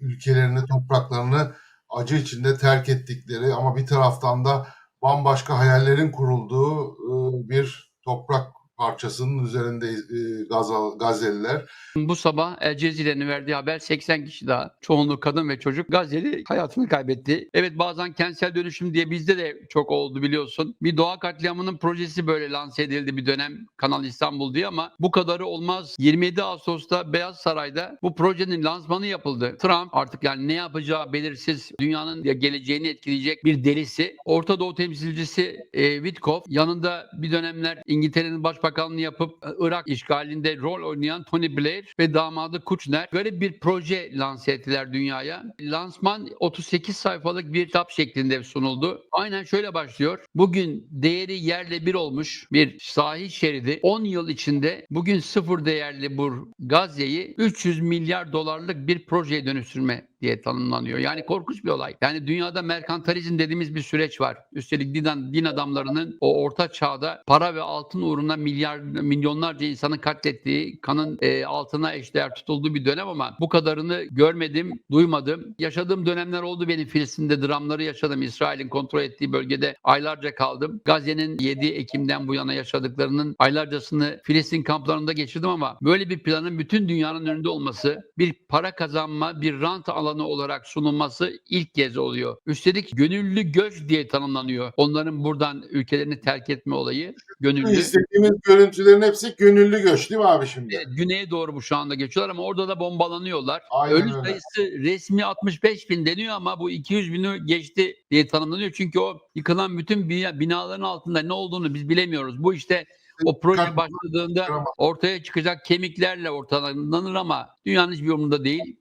ülkelerini, topraklarını acı içinde terk ettikleri ama bir taraftan da bambaşka hayallerin kurulduğu e, bir toprak parçasının üzerinde e, Gazal, Gazze'liler. Bu sabah El Cezire'nin verdiği haber 80 kişi daha çoğunluğu kadın ve çocuk Gazze'li hayatını kaybetti. Evet bazen kentsel dönüşüm diye bizde de çok oldu biliyorsun. Bir doğa katliamının projesi böyle lanse edildi bir dönem Kanal İstanbul diye ama bu kadarı olmaz. 27 Ağustos'ta Beyaz Saray'da bu projenin lansmanı yapıldı. Trump artık yani ne yapacağı belirsiz dünyanın geleceğini etkileyecek bir delisi. Orta Doğu temsilcisi e, Witkoff yanında bir dönemler İngiltere'nin başbakanlığını yapıp e, Irak işgalinde rol oynayan Tony Blair ve damadı Kutcher böyle bir proje lanse ettiler dünyaya. Lansman 38 sayfalık bir kitap şeklinde sunuldu. Aynen şöyle başlıyor. Bugün değeri yerle bir olmuş bir sahil şeridi 10 yıl içinde bugün sıfır değerli bu Gazze'yi 300 milyar dolarlık bir projeye dönüştürme diye tanımlanıyor. Yani korkunç bir olay. Yani dünyada merkantilizm dediğimiz bir süreç var. Üstelik din, din adamlarının o orta çağda para ve altın uğruna milyar milyonlarca insanı katlettiği, kanın e, altına eşdeğer tutulduğu bir dönem ama bu kadarını görmedim, duymadım. Yaşadığım dönemler oldu benim Filistin'de dramları yaşadım. İsrail'in kontrol ettiği bölgede aylarca kaldım. Gazze'nin 7 Ekim'den bu yana yaşadıklarının aylarcasını Filistin kamplarında geçirdim ama böyle bir planın bütün dünyanın önünde olması, bir para kazanma, bir rant alanı olarak sunulması ilk kez oluyor. Üstelik gönüllü göç diye tanımlanıyor. Onların buradan ülkelerini terk etme olayı gönüllü. İstediğimiz görüntülerin hepsi gönüllü göç değil mi abi şimdi? Evet, güneye doğru bu şu anda geçiyorlar ama orada da bombalanıyorlar. Aynen Ölü öyle. sayısı resmi 65 bin deniyor ama bu 200 bini geçti diye tanımlanıyor. Çünkü o yıkılan bütün bina- binaların altında ne olduğunu biz bilemiyoruz. Bu işte o proje başladığında ortaya çıkacak kemiklerle ortalanır ama dünyanın hiçbir umurunda değil.